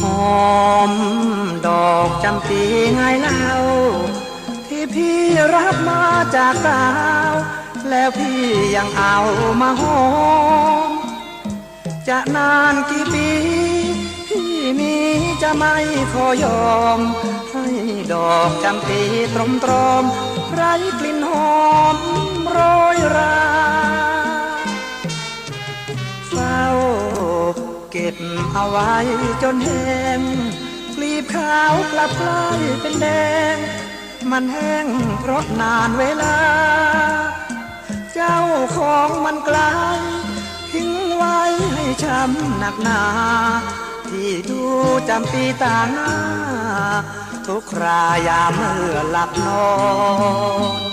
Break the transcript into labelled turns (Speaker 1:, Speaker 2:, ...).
Speaker 1: หอมดอกจำปีไงเล่า ที่พี่รับมาจากดาว แล้วพี่ยังเอามาหอม จะนานกี่ปี พี่นี้จะไม่ขอยอม ให้ดอกจำปีตรมตรมๆไร้กลิ่นหอมโรยรา เก็บเอาไว้จนแห้งกลีบขาวกลับกลายเป็นแดง มันแห้งเพราะนานเวลา เจ้าของมันกลายทิ้งไว้ให้ช้ำหนักหนา ที่ดูจำปีต่างหน้า ทุกครายามเมื่อหลับนอน